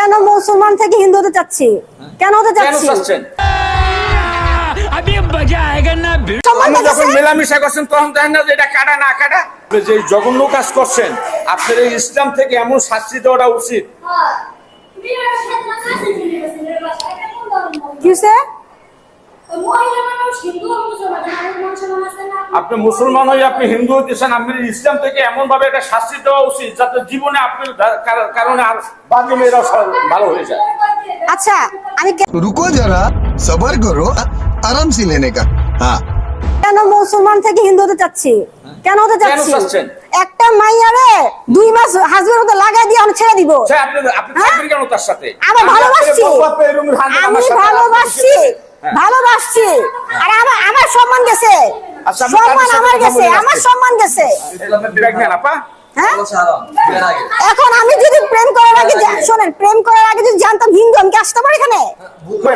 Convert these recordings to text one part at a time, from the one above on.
কেন মুসলমান থেকে হিন্দু হতে চাচ্ছি? কেন হতে কেন চাচ্ছি? চাচ্ছেন? সম্মান আপনি যখন মেলামেশা করছেন তখন দেখেন না যে এটা কাটা না কাটা যে জঘন্য কাজ করছেন আপনার এই ইসলাম থেকে এমন শাস্তি দেওয়াটা উচিত? আপনি মুসলমান হয়ে আপনি হিন্দু হইতেছেন আপনি ইসলাম থেকে এমন ভাবে একটা শাস্তি দেওয়া উচিত যাতে জীবনে আপনার কারণে আর বাকি মেয়েরা ভালো হয়ে যায়। আচ্ছা আমি রুকো যারা সবার করো আরাম সে লেনে কা হ্যাঁ। কেন মুসলমান থেকে হিন্দু হতে চাচ্ছি? কেন হতে চাচ্ছি? একটা মাইয়ারে দুই মাস হাজবেন্ড হতে লাগাই দিয়ে আমি ছেড়ে দিব। আপনি হ্যাঁ? কেন তার সাথে? আমি ভালোবাসি আমি ভালোবাসি ভালোবাসছি। হ্যাঁ। আর আমার আমার সম্মান গেছে। আচ্ছা, সম্মান আমার গেছে। আমার সম্মান গেছে। হ্যাঁ? এখন আমি যদি প্রেম করার আগে শোনেন প্রেম করার আগে যদি জানতাম হিন্দু আমি কি আসতে পারি এখানে?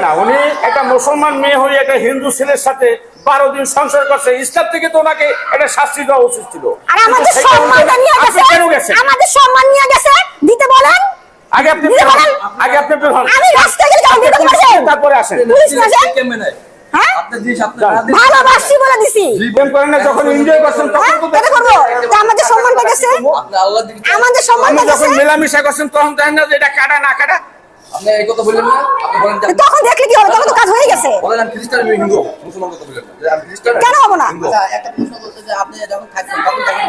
না উনি একটা মুসলমান মেয়ে হয়ে একটা হিন্দু ছেলের সাথে বারো দিন সংসার করছে। ইসলাম থেকে তো ওনাকে একটা শাস্তি দেওয়া উচিত ছিল। আর আমাদের কিন্তু সম্মানটা নিয়ে গেছে? আমাদের সম্মান নিয়ে গেছে? দিতে বলেন। আগে আপনি। আগে আপনি। আমি তারপরে আসেন। পুলিশ না হ্যাঁ? ভালোবাসছি বলে দিছি। প্রেম করেন না যখন এনজয় করছেন তখন তো এটা করব। আমাদের সম্মানটা গেছে আমাদের সম্মানটা আপনি যখন মেলামেশা করছেন তখন দেখেন না যে এটা কাটা না কাটা? আপনি এই কথা বললেন না আপনি বলেন তখন দেখলে কি হবে? তখন তো কাজ হয়ে গেছে। বলেন আমি খ্রিস্টান আমি হিন্দু মুসলমান কথা বললেন আমি খ্রিস্টান কেন হব না? একটা প্রশ্ন করতে যে আপনি যখন থাকছেন তখন তখন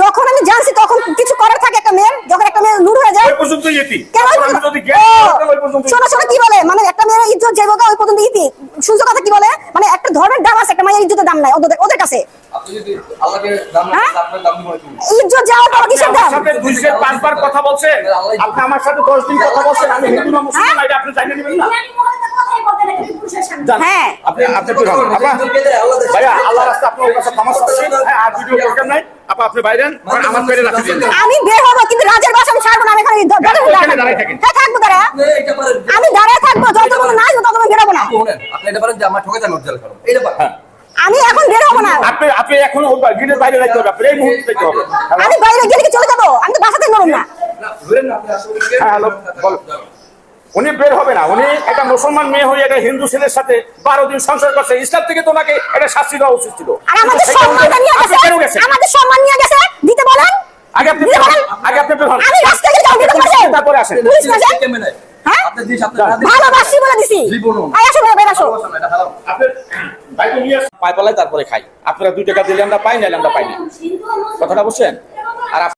যখন আমি জানছি তখন কিছু করার থাকে একটা মেয়ের যখন একটা মেয়ে নূর হয়ে যায়। ওই পর্যন্ত ইতি কেন? আমি যদি জ্ঞান ওই পর্যন্ত শোনো শোনো কি বলে মানে একটা মেয়ের ইজ্জত যে বোকা ওই পর্যন্ত ইতি শুনছো কথা কি বলে মানে একটা ধর্মের দাম আছে একটা মায়ের ইজ্জতের দাম নাই ওদের ওদের কাছে। আপনি যদি আল্লাহকে দাম না হ্যাঁ? করেন, আপনার দাম দিব না ইজ্জত যাওয়ার পর কিসের দাম? পাঁচবার কথা বলছেন আপনি আমার সাথে দশ দিন কথা বলছেন আমি হিন্দু না মুসলমান এটা আপনি জানিয়ে নেবেন না। হ্যাঁ। আপনি আপনি বের ভাইয়া আল্লাহ রাস্তা আপনার কাছে ক্ষমা চাচ্ছি। হ্যাঁ, আর ভিডিও প্রোগ্রাম নাই। আপা আপনি বাইরেন আমার পেরে রাখতে দিন। আমি বের হব কিন্তু রাজের বাসা আমি ছাড়বো না আমি এখানে থাকেন। হ্যাঁ থাকব দাঁড়া। আমি দাঁড়ায় থাকব যতক্ষণ না আসব ততক্ষণ বেরোবো না। আপনি এটা পারেন যে আমার ঠকে যান লজ্জার কারণ এইটা পারেন। আমি এখন বের হব না। আপনি আপনি এখন গিটের বাইরে রাখতে হবে আপনি এই মুহূর্তে দেখতে হবে। আমি বাইরে গেলে কি চলে যাব আমি তো বাসাতে নরম না না। ধরেন না আপনি আসলে হ্যাঁ, হ্যালো, বলো। উনি বের হবে না উনি একটা মুসলমান মেয়ে হয়ে একটা হিন্দু ছেলের সাথে বারো দিন সংসার করছে। ইসলাম থেকে তো ওনাকে একটা শাস্তি দেওয়া উচিত ছিল। আর আমাদের সম্মান নিয়ে গেছে দিতে বলেন। আগে আপনি আগে আপনি তারপরে আসেন। আপনি জিনিস আপনি ভালোবাসি বলে দিছি। আসো ভাই আসো। পাই পালাই তারপরে খাই। আপনারা দুই টাকা দিলে আমরা পাই না আমরা পাই না। কথাটা বুঝছেন? আর আপ-